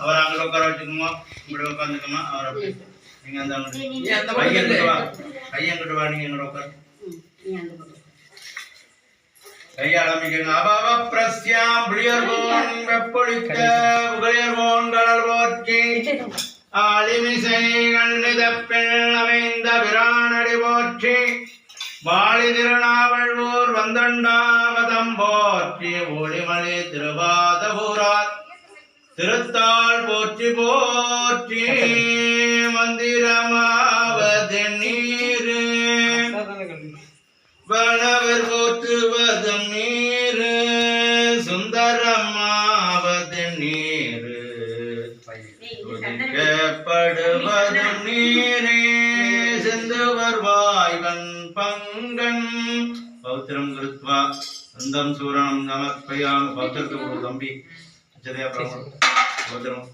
அவரை அங்கே உட்கார வச்சுக்கோமா இப்படி உட்காந்துக்கோமா அவர் அப்படி. நீங்க அந்த அங்கிட்டு. நீ அந்த பையன் கிட்ட வா. பையன் கிட்ட வா நீங்க எங்கட உட்காரு. நீ அந்த பக்கம் கையை ஆரம்பிக்கங்க. அபவ பிரஸ்யாம் புளியர்கோன் வெப்பொழித்த புகழியர்கோன் கடல் போற்றி ஆளிமிசைகள் நிதப்பில் அமைந்த பிரானடி போற்றி. வாழி திருநாவள்வோர் வந்தண்டாவதம் போற்றி. ஒளிமணி திருவாதபூரார் திருத்தாள் போற்றி போற்றி மந்திரமாவது நீர். வனவர் போற்றுவதும் நீர். சுந்தரமாவது நீர். துதிக்கப்படுவதும் நீரே. சிந்துவர் வாய்வன் பங்கன். பௌத்திரம் கிருத்வா அந்தம் சூரணம் நமக்பயாம் பௌத்திரத்துக்கு ஒரு தம்பி. பிரபலம் பௌத்திரம்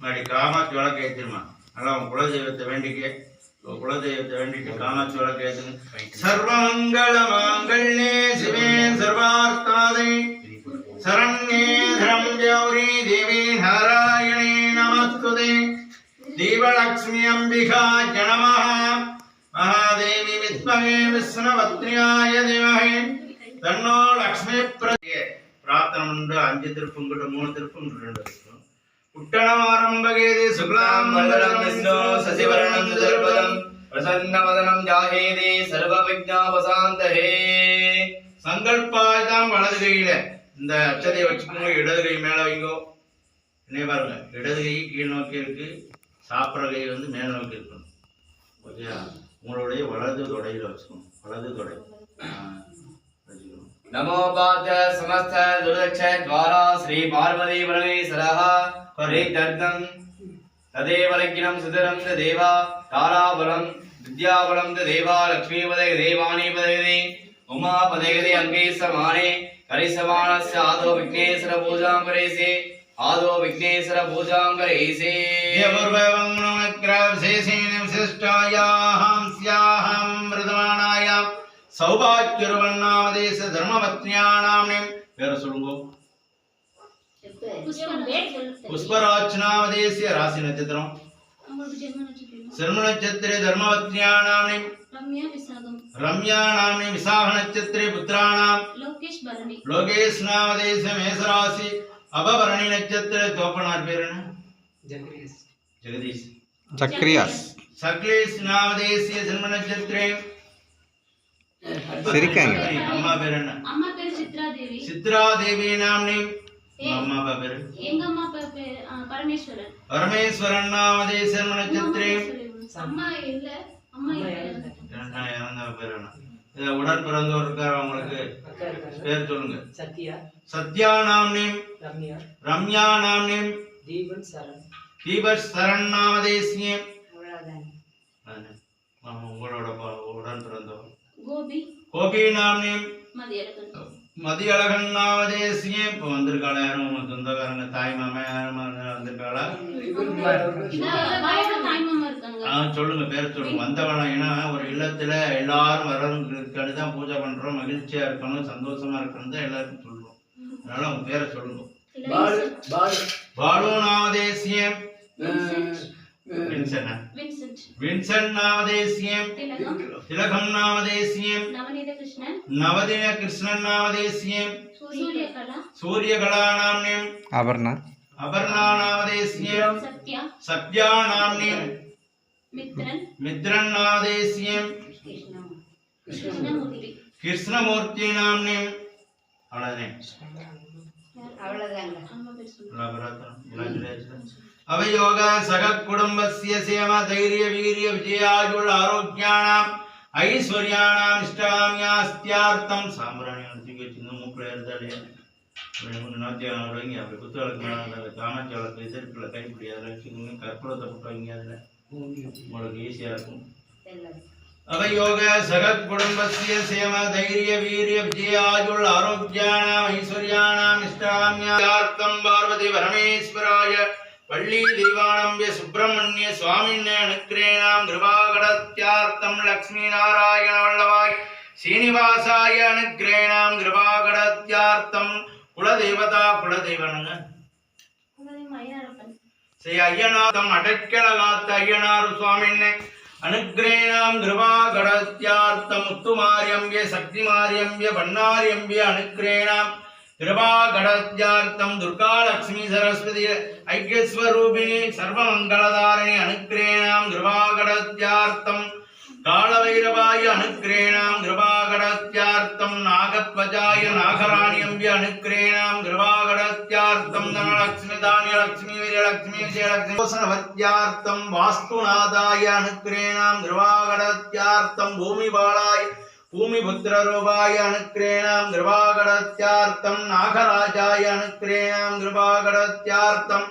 மாடி காமாட்சி விளக்கு ஏற்றிருமா நல்லா உன் குலதெய்வத்தை வேண்டிக்க. குலதெய்வத்தை வேண்டிட்டு காமாட்சி விளக்கு ஏற்றுங்க சர்வமங்கள மாங்கல்யே சிவே சர்வார்த்தாதை. சரண்யே தரம் கௌரி தேவி நாராயணே நமஸ்துதே. தீபலக்ஷ்மி அம்பிகா ஜனமஹ. மகாதேவி வித்மகே விஷ்ணவத்ரியாய தேவகே. தன்னோ லக்ஷ்மி பிரதியே பிரார்த்தனை உண்டு அஞ்சு திருப்பம் கிட்ட மூணு திருப்பம் ரெண்டு திருப்பம். உட்டணமாரம்பகேதி சுக்லாம் மண்டலம் விஷ்ணு சசிவரணம் துர்பலம் பிரசன்னவதனம் ஜாகேதி சங்கல்பாய் தான் வலது கையில. இந்த அச்சதையை வச்சுக்கோங்க இடது கை மேல வைங்கோ. என்ன பாருங்க இடது கை கீழ் நோக்கி இருக்கு சாப்பிட்ற கை வந்து மேல் நோக்கி இருக்கணும். ஓகேயா உங்களுடைய வலது தொடையில வச்சுக்கணும் வலது தொடை. ஆ, வச்சுக்கணும் நமோ பாத்த சமஸ்த துர்தட்ச துவாரா ஸ்ரீ பார்வதி பரமேஸ்வரः பரிதர்த்தம் ததேவ லக்கினம் சுதரம் தேவா தாராபலம் வித்யாபலம் தேவா லக்ஷ்மீபதே தேவானி பதே உமா பதேகதே அங்கே சமானே கரிசமானஸ்ய ஆதோ விக்னேஸ்வர பூஜாம் கரேசே ஆதோ விக்னேஸ்வர பூஜாம் கரேசே தேவர்வம் விசேஷேன సౌభాగ్యురవన్నామదేశ ధర్మవత్న్యానాం పేరు సొలుగు పుష్పరాజ్నామదేశ రాశి నక్షత్రం శర్మ నక్షత్రే ధర్మవత్న్యానాం రమ్యానాం విశాఖ నక్షత్రే పుత్రాణాం. లోకేష్ నామదేశ మేషరాశి అభభరణి నక్షత్ర తోపనార్ పేరును? జగదీష్ జగదీష్. సక్రియాస్ సక్లేష్ నామదేశ జన్మ నక్షత్రే சிரிக்காங்க. அம்மா பேர் என்ன? அம்மா பேர் சித்ரா தேவி சித்ரா தேவி நாம்னி அம்மா அப்பா பேரு? எங்க அம்மா அப்பா பேர் பரமேஸ்வரன். பரமேஸ்வரன் நாமதேச ஜென்ம நட்சத்திரே அம்மா இல்ல அம்மா இல்ல. இரண்டா இறந்த பேர் என்ன? இது உடன் பிறந்தவர் இருக்கார் அவங்களுக்கு பேர் சொல்லுங்க. சத்யா. சத்யா நாம்னி ரம்யா. ரம்யா நாம்னி தீபன் சரண். தீபஸ் சரண் நாமதேசியம் உங்களோட ப- உடன் பிறந்தவர் கோபி. கோபி நாம்னியம் மதியழகன் நாமதேசியம் இப்போ வந்திருக்காள? யாரும் உங்க சொந்தக்காரங்க தாய் மாமா யாரும் வந்திருக்காளா? வயது தாய்மாமா இருக்காங்க. ஆ சொல்லுங்க பேர் சொல்லுங்க. வந்தவளம் ஏன்னா ஒரு இல்லத்துல எல்லாரும் வரவங்களுக்கு தான் பூஜை பண்றோம் மகிழ்ச்சியா இருக்கணும் சந்தோஷமா இருக்கணும் தான் எல்லாருக்கும் சொல்லுவோம் அதனால உங்க பேரை சொல்லுங்க. பாலு நாமதேசியம் வின்சென்ட் வின்சன் நாமதேசியம். திலகம். நாமதேசியம். நவதின கிருஷ்ணன் நாமதேசியம். சூரியகலா. நாம்னியம் அபர்ணா. அபர்ணா நாமதேசியம். சத்யா. சத்யா நாம்னியம் மித்ரன். மித்ரன் நாமதேசியம். கிருஷ்ணமூர்த்தி. நாம்னியம் அவ்வளவுதானே? சொல்லு அவயோக சக குடும்பஸ்ய சேம தைரிய வீரிய விஜயாஜுள் ஆரோக்கியானாம் ஐஸ்வர்யானாம் இஷ்டாமியாஸ்தியார்த்தம் சாம்பிராணி தூக்கி வச்சிருந்து மூக்கில் இருந்தாலே மூணு நாத்தி வாங்கி அப்படி குத்து வழக்கு மேலே காமாட்சி வழக்கு இதற்குள்ள கைப்பிடி அதில் வச்சுக்கோங்க கற்பூரத்தை போட்டு வைங்க அதில் உங்களுக்கு ஈஸியாக இருக்கும் அவயோக சக குடும்பஸ்ய சேம தைரிய வீரிய விஜயாஜுள் ஆரோக்கியானாம் ஐஸ்வர்யானாம் இஷ்டாமியார்த்தம் பார்வதி பரமேஸ்வராய வள்ளி தெய்வானம்பிய சுப்பிரமணிய சுவாமின்னே அனுக்கிரேணாம் கிருபாகடத்தியார்த்தம் லக்ஷ்மி நாராயண வல்லவாய். சீனிவாசாய அனுக்கிரேணாம் கிருபாகடத்தியார்த்தம் குலதெய்வதா குலதெய்வனுங்க ஸ்ரீ ஐயனார்த்தம் அடக்கலகாத்த ஐயனார் சுவாமின்னே. அனுக்கிரேணாம் கிருபாகடத்தியார்த்தம் முத்துமாரியம்பிய சக்திமாரியம்பிய பண்ணாரியம்பிய அனுக்கிரேணாம் கிருபாகடாத்யார்த்தம் துர்காலட்சுமி சரஸ்வதி ஐக்கியஸ்வரூபிணி சர்வமங்களதாரணி அனுக்கிரேணாம் கிருபாகடாத்யார்த்தம் காலவைரவாய அனுக்கிரேணாம் கிருபாகடாத்யார்த்தம் நாகத்வஜாய நாகராணி அம்பிய அனுக்கிரேணாம் கிருபாகடாத்யார்த்தம் தனலட்சுமி தானியலட்சுமி வீரலட்சுமி விஜயலட்சுமி வசனவத்யார்த்தம் வாஸ்துநாதாய அனுக்கிரேணாம் கிருபாகடாத்யார்த்தம் பூமிபாலாய் பூமிபுத்திரரூபாய அனுக்கிரேணாம் கிருபாகரத்யார்த்தம் நாகராஜாய அனுக்கிரேணாம் கிருபாகரத்யார்த்தம்.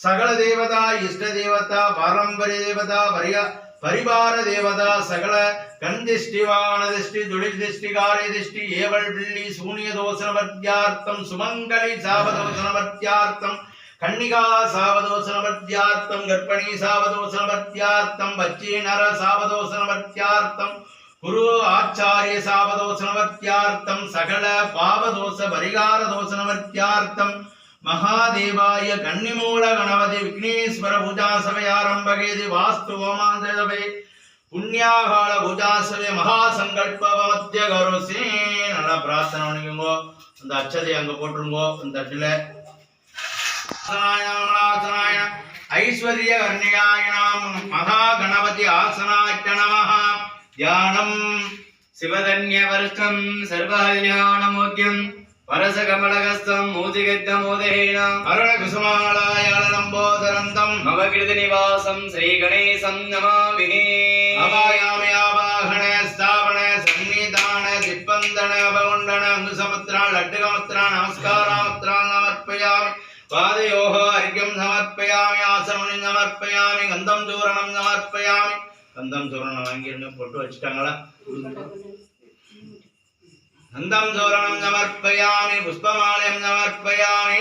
சகல தேவதா இஷ்ட தேவதா பாரம்பரிய தேவதா பரிய பரிவார தேவதா சகல கந்திஷ்டிவான திருஷ்டி துளிர் திருஷ்டி காரை திருஷ்டி ஏவல் பிள்ளி சூனிய தோசனமர்த்தியார்த்தம் சுமங்கலி சாவதோசனமர்த்தியார்த்தம் கன்னிகா சாவதோசனமர்த்தியார்த்தம் கர்ப்பிணி சாவதோசனமர்த்தியார்த்தம் பச்சீநர சாவதோசனமர்த்தியார்த்தம் குரு ஆச்சாரிய சாவதோஷனவர்த்தியார்த்தம் சகல பாவதோஷ பரிகார தோஷனவர்த்தியார்த்தம் மகாதேவாய கன்னிமூல கணபதி விக்னேஸ்வர பூஜா சபை ஆரம்பகேதி வாஸ்து ஹோமாந்தவே புண்ணியாகால பூஜா சபை சங்கல்ப மத்திய கரோசே நல்லா பிரார்த்தனை பண்ணிக்கோங்க. அந்த அச்சதை அங்க போட்டுருங்கோ அந்த அச்சில ஐஸ்வர்ய கர்ணிகாய நாம் மகா கணபதி ஆசனாச்ச நமஹ. தியானம் சிவதன்ய வர்க்கம் சர்வால்யாணமோக்கியம் பரசகமலகஸ்தம் மூதிகத்தமோதேனம் அருணகுசுமாலாயாளம்போதரந்தம் நவகிருதி நிவாசம் ஸ்ரீ கணேசம் நமாமிஹே. அபாயாமி ஆபாகண ஸ்தாபன சந்நிதான திப்பந்தன அபகுண்டன அங்குசமுத்ரா லட்டுகமுத்ரா நமஸ்காராமுத்ரா நமர்ப்பயாமி பாதயோகோ அர்க்கியம் சமர்ப்பயாமி ஆசனமுனி சமர்ப்பயாமி கந்தம் தூரணம் சமர்ப்பயாமி கந்தம் சூரணம் வாங்கிருங்க போட்டு வச்சுட்டாங்களா? நந்தம் சூரணம் சமர்ப்பயாமி புஷ்பமாலயம் சமர்ப்பயாமி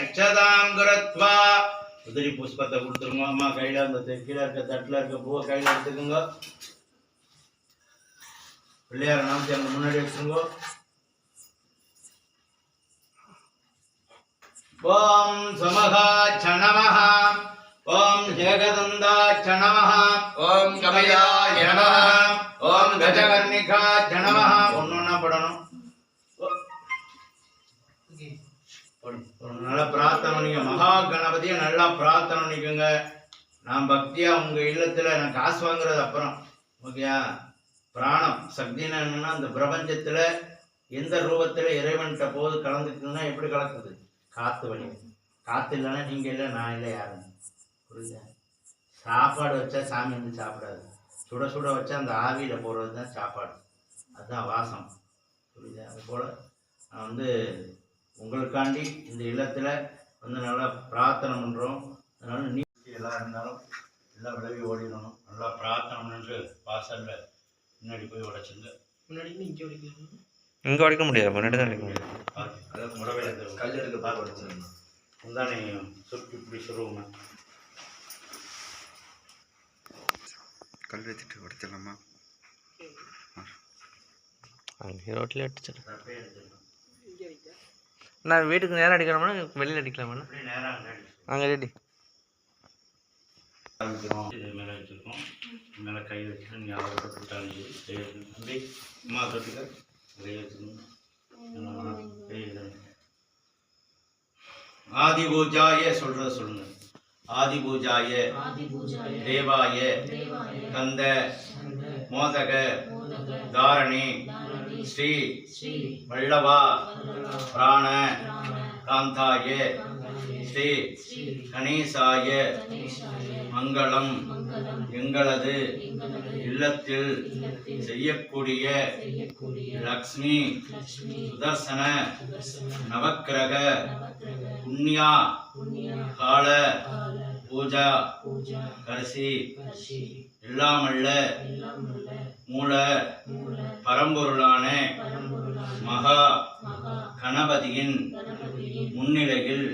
அச்சதாம் குரத்வா. உதிரி புஷ்பத்தை கொடுத்துருங்க அம்மா கையில அந்த தெ- கீழே இருக்க தட்டுல இருக்க பூவை கையில எடுத்துக்கோங்க. பிள்ளையார நாமத்தை அங்க முன்னாடி வச்சுருங்க ஓம் சமகா சனமஹா ஜெகதந்தாச்ச நம ஓம் கமயாய நம ஓம் கஜகர்ணிகாச்ச நம ஒன்னொன்னா படணும் நல்லா பிரார்த்தனை நீங்க மகா கணபதியை நல்லா பிரார்த்தனை பண்ணிக்கோங்க நான் பக்தியா உங்க இல்லத்துல நான் காசு வாங்குறது அப்புறம் ஓகேயா பிராணம் சக்தினா என்னன்னா இந்த பிரபஞ்சத்துல எந்த ரூபத்துல இறைவன்கிட்ட போது கலந்துக்குதுன்னா எப்படி கலக்குது காத்து வழி காத்து இல்லைன்னா நீங்க இல்லை நான் இல்லை யாரும் புரியுதா? சாப்பாடு வச்சா சாமி வந்து சாப்பிடாது. சுட சுட வச்சா அந்த ஆவியில போடுறது தான் சாப்பாடு. அதுதான் வாசம். புரியுதா? அது போல நான் வந்து உங்களுக்காண்டி இந்த இல்லத்துல வந்து நல்லா பிரார்த்தனை பண்றோம். அதனால நீ எல்லாம் இருந்தாலும் எல்லாம் விலகி ஓடிடணும். நல்லா பிரார்த்தனை பண்ணிட்டு வாசல்ல முன்னாடி போய் உடைச்சுங்க இங்கே உடைக்க முடியாது. முன்னாடி தான் உடைக்க முடியும். அதாவது முடவையில கல் எடுக்க பார்த்து முந்தானே சுருக்கி இப்படி சொல்லுவோங்க கல் எடுத்துட்டு உடைச்சிடலாமா? அங்கே ரோட்டில் அடிச்சிடும் நான் வீட்டுக்கு நேரம் அடிக்கணுமா வெளியில் அடிக்கலாமா அங்கே அங்கே ரெடி இது மேலே வச்சுருக்கோம். மேலே கை வச்சு ஞாபகப்படுத்தாங்க அப்படி அம்மா தொட்டுக்க கை வச்சுக்கணும். நல்லா கை வைக்கணும். ஆதி பூஜாய சொல்றத சொல்லுங்க. ஆதி பூஜாய தேவாய கந்த மோதக தாரணி ஸ்ரீ வல்லவா பிராண காந்தாய ஸ்ரீ கணேசாய மங்களம் எங்களது இல்லத்தில் செய்யக்கூடிய லக்ஷ்மி சுதர்சன நவக்கிரக புண்ணியா? கால. பூஜா. கரிசி எல்லாமல்ல. மூல. பரம்பொருளான. மகா. கணபதியின் முன்னிலையில்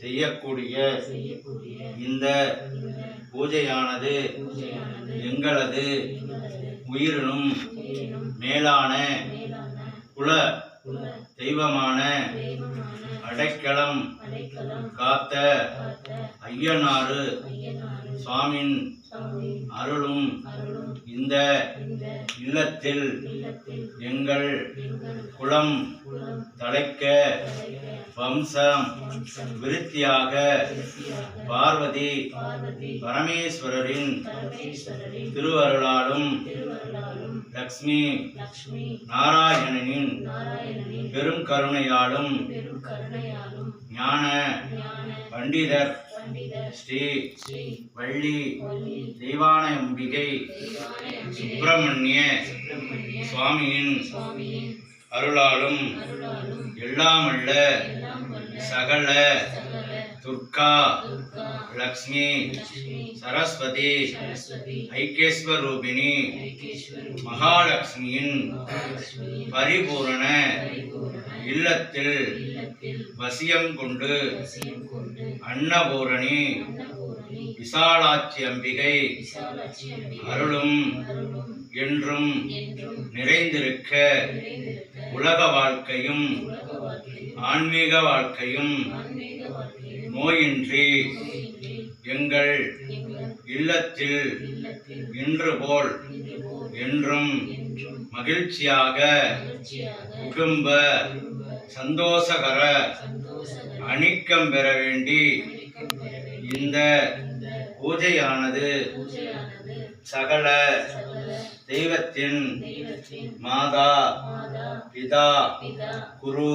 செய்யக்கூடிய இந்த பூஜையானது எங்களது உயிரினும் மேலான குல தெய்வமான அடைக்கலம் காத்த. ஐயனாறு. சுவாமின் சுவாமி அருளும். இந்த இல்லத்தில் எங்கள் தழைக்க தலைக்க. வம்சம். விருத்தியாக பார்வதி பரமேஸ்வரரின் திருவருளாலும் லக்ஷ்மி நாராயணனின் பெரும் கருணையாலும் ஞான பண்டிதர் ஸ்ரீ வள்ளி தெய்வான அம்பிகை தெய்வானை அம்பிகை சுப்பிரமணிய சுவாமியின் அருளாலும் எல்லாமல்ல சகல துர்கா லக்ஷ்மி சரஸ்வதி ஐகேஸ்வரி மகாலட்சுமியின் பரிபூரண இல்லத்தில் வசியம் கொண்டு அன்னபூரணி விசாலாட்சி அம்பிகை அருளும் என்றும் நிறைந்திருக்க உலக வாழ்க்கையும் ஆன்மீக வாழ்க்கையும் நோயின்றி எங்கள் இல்லத்தில் இன்று போல் என்றும் மகிழ்ச்சியாக குடும்ப சந்தோஷகர அணிக்கம் பெற வேண்டி இந்த பூஜையானது சகல தெய்வத்தின் மாதா பிதா குரு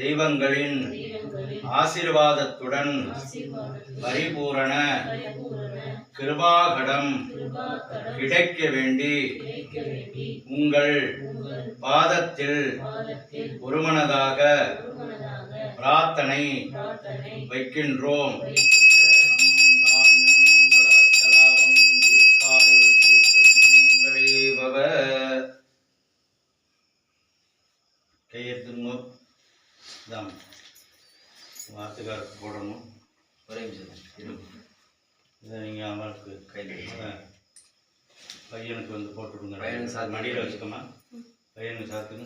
தெய்வங்களின் ஆசீர்வாதத்துடன் பரிபூரண கிருபாகடம் கிருபா கடம் கிடைக்க வேண்டி உங்கள் பாதத்தில் ஒருமனதாக பிரார்த்தனை வைக்கின்றோம். தாம் வார்த்தைக்காரருக்கு போடணும் ஒரே நிமிஷம். இதை நீங்கள் அவருக்கு கையில். பையனுக்கு வந்து போட்டுவிடுங்க பையனுக்கு சாத்து. மடியில் வச்சுக்கோமா பையனுக்கு.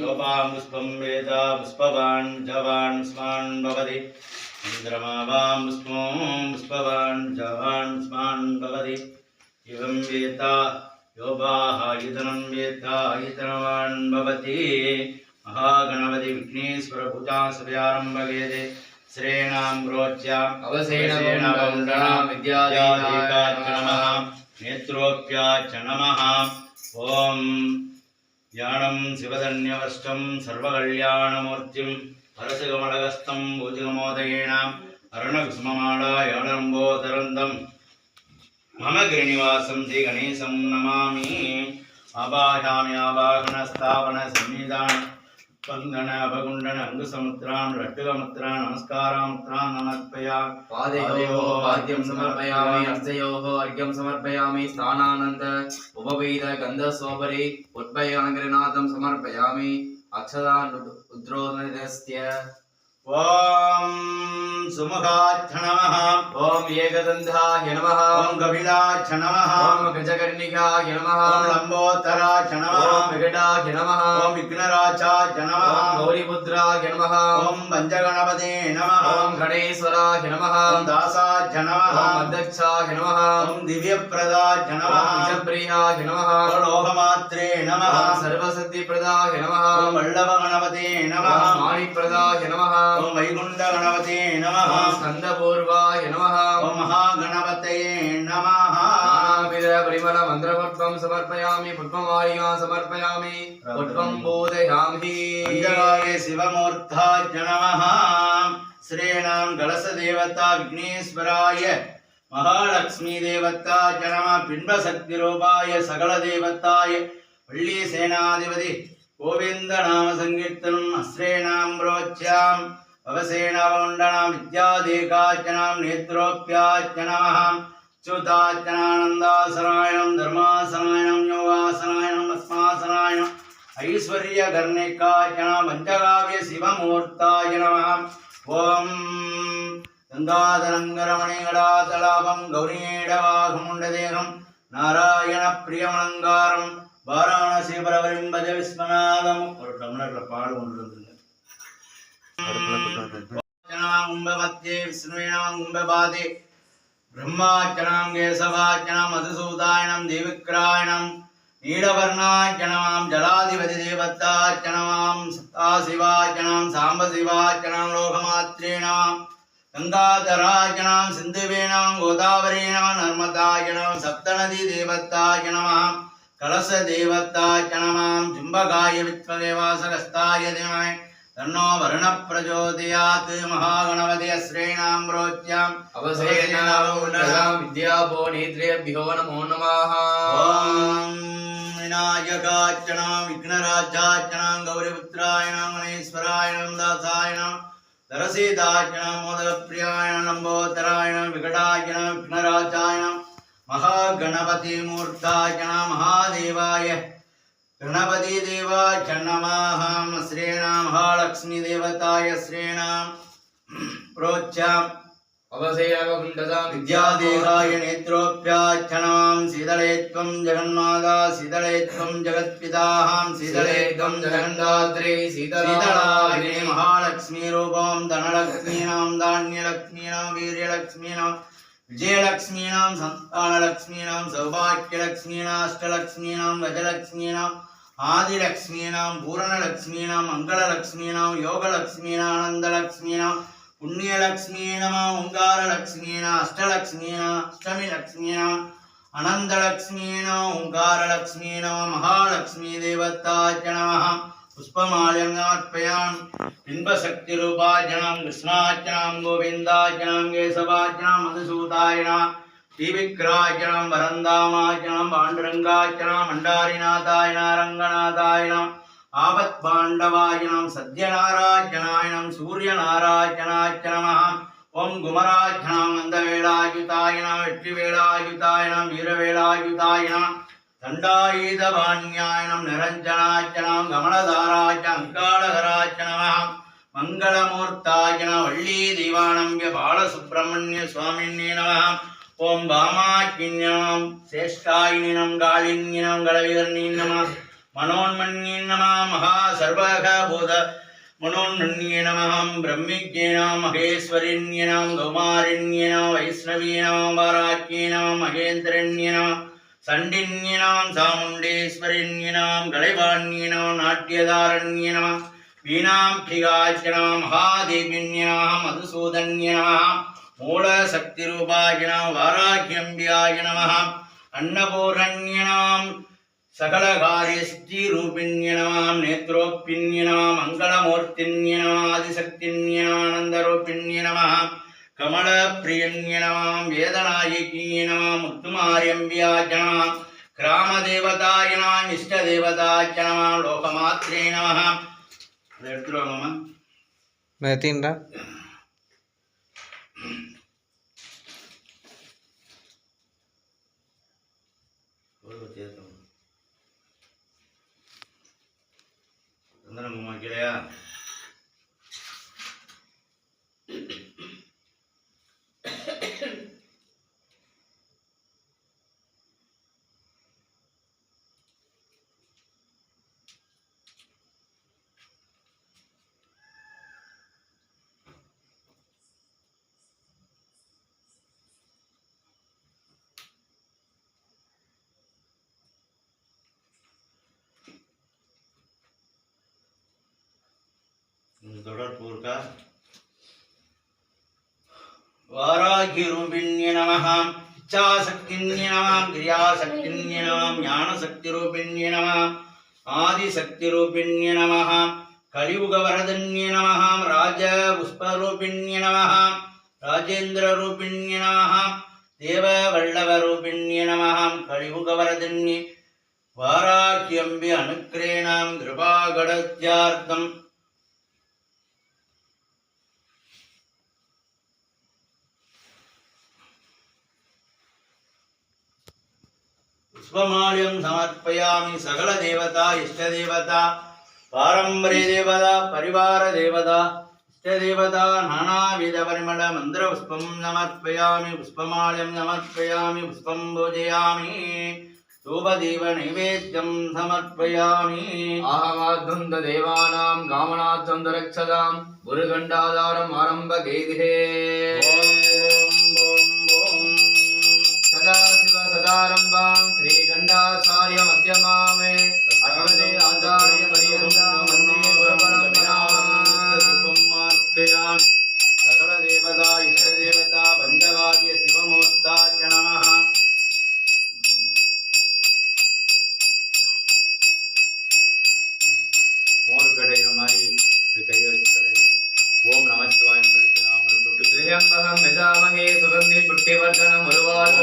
யோபாம் புஷ்பம் வேத புஷ்பவான் ஜவான் ஸ்மான் பவதி இந்திரமாவாம் புஷ்பம் புஷ்பவான் ஜவான் ஸ்மான் பவதி இவம் வேதா योगाहायितनं वेत्तायितनवान् भवति महागणपति विघ्नेश्वरभूता सव्यारम्भवेदे श्रेणां रोच्या अवसेनवन्दनां विद्यादेकार्च नमः नेत्रोऽप्याच नमः ॐ ज्ञानं शिवधन्यवष्टं सर्वकल्याणमूर्तिं परसुगमलगस्तं भुजगमोदयेण अरणकुसुममालायणम्बोदरन्दम् मम गिरिनिवासं श्रीगणेशं नमामि आवाहयामि आवाहनस्थापनसंविधान स्पन्दन अपगुण्डन अङ्गुसमुद्रां लट्टुकमुद्रां नमस्कारामुद्रां नमर्पयामि पादयोः पाद्यं समर्पयामि हस्तयोः अर्घ्यं समर्पयामि स्थानानन्द उपवेद गन्धस्वपरि उद्भयाङ्गिरिनाथं समर्पयामि अक्षदान् उद्रोदस्य ఓం సుముఖాచ నమ ఓం ఏకదంధాయ నమ ఓం కపిలాచ నమ ఓం గజకర్ణికాయ నమ ఓం లంబోత్తరాచ నమ ఓం వికటాయ నమ ఓం విఘ్నరాచాయ నమ ఓం గౌరీపుత్రాయ నమ ఓం పంచగణపతే నమ ఓం గణేశ్వరాయ నమ ఓం దాసాయ నమ ఓం అధ్యక్షాయ నమ ఓం దివ్యప్రదాయ నమ విజప్రియాయ నమ ఓం లోహమాత్రే నమ ఓం సర్వసిద్ధిప్రదాయ నమ ఓం వల్లభ గణపతే నమ మాణిప్రదాయ నమ नमः ॐ वैकुण्ठगणपते नमः ॐ स्कन्दपूर्वाय नमः ॐ महागणपतये नमः नानाविध परिमल मन्त्रपुष्पं समर्पयामि पुष्पमालिकां समर्पयामि पुष्पं बोधयामि पञ्चगाय शिवमूर्धाय नमः श्रेणां कलशदेवता विघ्नेश्वराय महालक्ष्मीदेवताय नमः बिम्बशक्तिरूपाय सकलदेवताय वल्लीसेनाधिपति गोविन्दनामसङ्कीर्तनम् अश्रेणां रोच्याम् अवसेनावमण्डनां विद्यादेकाचनां नेत्रोऽप्याच नमः च्युताचनानन्दासनायनं धर्मासनायनं योगासनायनं भस्मासनायनं ऐश्वर्यकर्णिकाय नमः पञ्चकाव्य शिवमूर्ताय नमः ॐ गङ्गाधरङ्गरमणिगडातलापं गौरीडवाघमुण्डदेहं नारायणप्रियमलङ्कारं வாராணசி பரவரிம் பஜ விஸ்வநாதம் ஒரு டம்ளர்ல பால் கொண்டு வந்துருங்க பிரம்மாச்சனாம் கேசவாச்சனம் மதுசூதாயனம் தேவிக்ராயணம் நீலவர்ணாச்சனமாம் ஜலாதிபதி தேவத்தாச்சனமாம் சதாசிவாச்சனம் சாம்பசிவாச்சனம் லோகமாத்ரேணாம் கங்காதராஜனாம் சிந்துவேனாம் கோதாவரீனாம் சப்தநதி தேவத்தாஜனமாம் கலச ஜும்பகாய வித்மதேவாசகஸ்தாய தேவாய் தன்னோ வருண பிரச்சோதயாத் மகாகணபதி ஸ்ரீணாம் ரோச்யாம் அவசேனாம் வித்யாபோ நேத்ரேபியோ நமோ நமः ஓம் விநாயகாச்சனாம் விக்னராஜாச்சனாம் கௌரிபுத்திராயணாம் கணேஸ்வராயணம் தாசாயணம் தரசீதாச்சனாம் மோதகப்பிரியாயணம் நம்போதராயணம் गणपति देवाच नमाहं श्रीणां हालक्ष्मीदेवताय श्रीणां प्रोच्याम् अवसेयावकुण्डसां विद्यादेहाय नेत्रोऽप्याच्च नमां सीदले त्वं जगन्माता सीदले त्वं जगत्पिताहां सीदले त्वं जगन्दात्रे सीतलाहिने महालक्ष्मीरूपां धनलक्ष्मीणां धान्यलक्ष्मीणां वीर्यलक्ष्मीणां विजयलक्ष्मीणां सन्तानलक्ष्मीणां सौभाग्यलक्ष्मीणाष्टलक्ष्मीणां गजलक्ष्मीणां ஆதிலக்ஷ்மீனாம் பூரணலக்ஷ்மீனாம் மங்களலக்ஷ்மீனாம் யோகலக்ஷ்மீனானந்தலக்ஷ்மீனா புண்ணியலக்ஷ்மீனமா ஓங்காரலக்ஷ்மீனா அஷ்டலக்ஷ்மீனா அஷ்டமி லக்ஷ்மீனா அனந்தலக்ஷ்மீனா ஓங்காரலக்ஷ்மீனா மகாலக்ஷ்மி தேவத்தாஜனமாக புஷ்பமாலயம் சமர்ப்பயாமி பின்பசக்தி ரூபாஜனம் கிருஷ்ணாஜனம் கோவிந்தாஜனம் மதுசூதாயனா தீவிக்ராஜனம் வரந்தாமாஜனம் பாண்டுரங்காஜனம் மண்டாரிநாதாயன ரங்கநாதாயனம் ஆபத் பாண்டவாயனம் சத்யநாராஜனாயனம் சூரியநாராஜனாஜனமஹாம் ஓம் குமராஜனம் நந்தவேலாயுதாயினம் வெற்றிவேலாயுதாயினம் வீரவேலாயுதாயினம் தண்டாயுதபாணியாயனம் நிரஞ்சனாச்சனம் கமலதாராஜ அங்காளகராஜனமஹாம் மங்களமூர்த்தாஜன வள்ளி தெய்வானம்பிய பாலசுப்பிரமணிய சுவாமின்னே நமஹாம் ஓம் காமாக்கிஞாம் சேஷ்டாயினம் காலிங்கினம் கலவிகர்ணீன் நம மனோன்மன்யீன் நம மகா சர்வகபூத மனோன்மன்யே நமஹம் பிரம்மிக்யேனாம் மகேஸ்வரின்யனாம் கௌமாரின்யனாம் வைஷ்ணவீனாம் வாராக்கியனாம் மகேந்திரன்யனாம் சண்டின்யனாம் சாமுண்டேஸ்வரின்யனாம் கலைவாண்யனாம் நாட்டியதாரண்யனாம் வீணாம் கிகாச்சனாம் மகாதேவின்யனாம் மதுசூதன்யனாம் மூலசக்திரூபாயினாம் வாராகியம்பியாய நமகாம் அன்னபூரண்யனாம் சகலகாரியஸ்திரூபிண்யனாம் நேத்ரோப்பிண்யனாம் மங்களமூர்த்தின்யனாம் ஆதிசக்தின்யனானந்தரூபிண்யனமாம் கமலப்பிரியன்யனாம் வேதநாயகியனாம் முத்துமாரியம்பியாஜனாம் கிராமதேவதாயனாம் இஷ்டதேவதாஜனாம் லோகமாத்திரே நமகாம் அதை எடுத்துருவாங்கம்மா தீன்றா சந்தனம் வைக்கலையா இந்த தொடர்பு இருக்கா? வாராகிரூபிண்ய நமः இச்சாசக்தின்ய நமः கிரியாசக்தின்ய நமः ஞானசக்திரூபிண்ய நமः ஆதிசக்திரூபிண்ய நமः கலியுகவரதன்ய நமः ராஜபுஷ்பரூபிண்ய நமः ராஜேந்திரரூபிண்ய நமः தேவவல்லவரூபிண்ய நமः கலியுகவரதன்ய வாராக்கியம்பி அனுக்கிரேணாம் கிருபாகடத்யார்த்தம். पुष्पमाल्यं समर्पयामि सकलदेवता इष्टदेवता पारम्पर्यदेवता परिवारदेवता इष्टदेवता नानाविधपरिमलमन्त्रपुष्पं समर्पयामि पुष्पमाल्यं समर्पयामि पुष्पं पूजयामि धूपदीपनैवेद्यं समर्पयामि अहमाद्भुं देवानां कामनार्थं दरक्षदां गुरुगण्डाधारम् आरम्भगेदिहे சதாசிவ சதாரம்பாம் ஸ்ரீகண்டாச்சாரிய யஜாமகே சுகந்தி புட்டிவர்தனம் உருவார்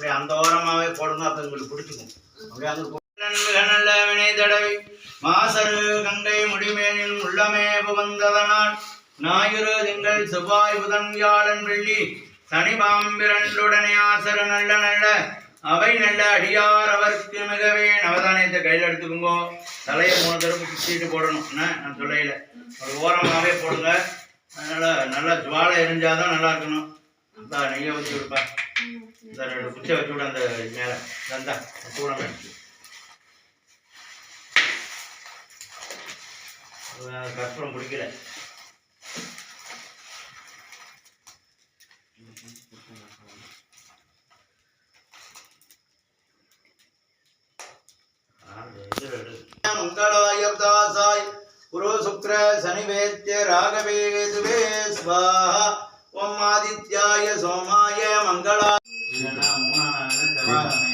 அப்படியே அந்த ஓரமாவே போடுங்க அப்ப உங்களுக்கு பிடிச்சிக்கும். அப்படியே அந்த நன்மிக நல்ல வினை தடவை மாசரு கங்கை முடிமேனில் உள்ளமே புகுந்ததனால் ஞாயிறு திங்கள் செவ்வாய் புதன் வியாழன் வெள்ளி சனி பாம்பிரண்டுடனே ஆசர நல்ல நல்ல அவை நல்ல அடியார் அவருக்கு மிகவே. நவதானியத்தை கையில் எடுத்துக்குங்கோ. தலையை மூணு தடவை சுத்திட்டு போடணும். என்ன? நான் சொல்லையில ஒரு ஓரமாகவே போடுங்க. அதனால நல்லா ஜுவாலை எரிஞ்சாதான் நல்லா இருக்கணும். இந்த நெய்யை வச்சு விடுப்பா இந்த ரெண்டு குச்சை வச்சு விட அந்த மேலே. தந்தா கூட கற்பூரம் பிடிக்கல. மங்களாயப்தாசாய் குரு சுக்ர சனிவேத்திய ராகவேதுவே ஸ்வாஹா ஆதித்யாய சோமாய மங்களா சாயங்காலம்